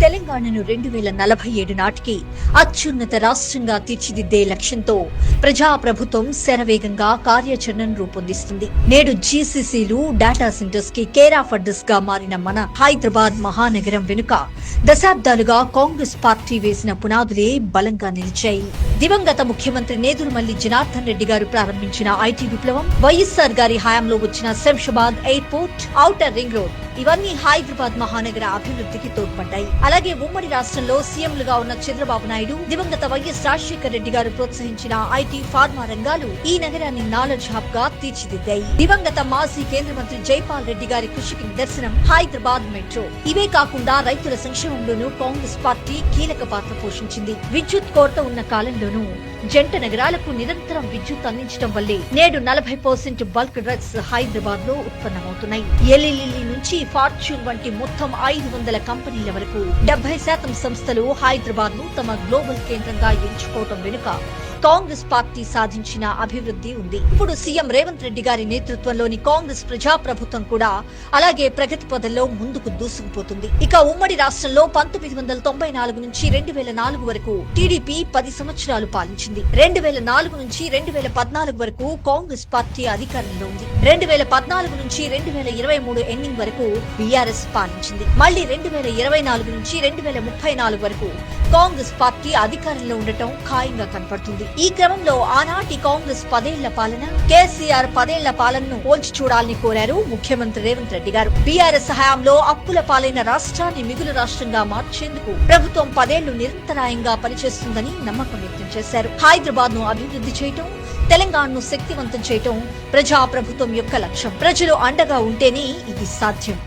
తెలంగాణను రెండు వేల నలభై ఏడు నాటికి అత్యున్నత రాష్ట్రంగా తీర్చిదిద్దే లక్ష్యంతో ప్రజా ప్రభుత్వం శరవేగంగా కార్యాచరణను రూపొందిస్తుంది. నేడు జీసీసీలు డేటా సెంటర్స్కి కేర్ ఆఫ్ అడ్రస్గా మారిన మన హైదరాబాద్ మహానగరం వెనుక దశాబ్దాలుగా కాంగ్రెస్ పార్టీ వేసిన పునాదులే బలంగా నిలిచాయి. దివంగత ముఖ్యమంత్రి నేదురుమల్లి జనార్దన్ రెడ్డి గారు ప్రారంభించిన ఐటీ విప్లవం వైఎస్ఆర్ గారి హయాంలో వచ్చిన Shamshabad airport outer ring road ఇవన్నీ హైదరాబాద్ మహానగర అభివృద్ధికి తోడ్పడ్డాయి. అలాగే ఉమ్మడి రాష్ట్రంలో సీఎంలుగా ఉన్న చంద్రబాబు నాయుడు దివంగత వైఎస్ రాజశేఖర రెడ్డి గారు ప్రోత్సహించిన ఐటీ ఫార్మా రంగాలు ఈ నగరాన్ని నాలెడ్జ్ హబ్గా తీర్చిదిద్దాయి. దివంగత మాజీ కేంద్ర మంత్రి జైపాల్ రెడ్డి గారి కృషికి నిదర్శనం హైదరాబాద్ మెట్రో. ఇవే కాకుండా రైతుల సంక్షేమంలోనూ కాంగ్రెస్ పార్టీ కీలక పాత్ర పోషించింది. విద్యుత్ కొరత ఉన్న కాలంలోనూ జంట నగరాలకు నిరంతరం విద్యుత్ అందించడం వల్లే నేడు నలభై పర్సెంట్ బల్క్ డ్రగ్స్ హైదరాబాద్లో ఉత్పన్నమవుతున్నాయి. ఎల్ఈలి నుంచి ఫార్చ్యూన్ వంటి మొత్తం ఐదు వందల కంపెనీల వరకు డెబ్బై శాతం సంస్థలు హైదరాబాద్ను తమ గ్లోబల్ కేంద్రంగా ఎంచుకోవటం వెనుక కాంగ్రెస్ పార్టీ సాధించిన అభివృద్ధి ఉంది. ఇప్పుడు సీఎం రేవంత్ రెడ్డి గారి నేతృత్వంలోని కాంగ్రెస్ ప్రజా ప్రభుత్వం కూడా అలాగే ప్రగతి పదంలో ముందుకు దూసుకుపోతుంది. ఇక ఉమ్మడి రాష్ట్రంలో పంతొమ్మిది వందల తొంభై నాలుగు నుంచి రెండు వేల నాలుగు వరకు టీడీపీ పది సంవత్సరాలు పాలించింది. రెండు వేల నాలుగు నుంచి రెండు వేల పద్నాలుగు వరకు కాంగ్రెస్ పార్టీ అధికారంలో ఉంది. రెండు వేల పద్నాలుగు నుంచి రెండు వేల ఇరవై మూడు ఎండింగ్ వరకు బీఆర్ఎస్ పాలించింది. మళ్ళీ రెండు వేల ఇరవై నాలుగు నుంచి రెండు వేల ముప్పై నాలుగు వరకు కాంగ్రెస్ పార్టీ అధికారంలో ఉండటం ఖాయంగా కనపడుతుంది. ఈ క్రమంలో ఆనాటి కాంగ్రెస్ పదేళ్ళ పాలన కేసీఆర్ పదేళ్ళ పాలనను పోల్చి చూడాలని కోరారు ముఖ్యమంత్రి రేవంత్ రెడ్డి గారు. బీఆర్ఎస్ హయాంలో అప్పుల పాలైన రాష్ట్రాన్ని మిగులు రాష్ట్రంగా మార్చేందుకు ప్రభుత్వం పదేళ్ళు నిరంతరాయంగా పనిచేస్తుందని నమ్మకం వ్యక్తం చేశారు. హైదరాబాద్ను అభివృద్ధి చేయటం తెలంగాణను శక్తివంతం చేయటం ప్రజా ప్రభుత్వం యొక్క లక్ష్యం. ప్రజలు అండగా ఉంటేనే ఇది సాధ్యం.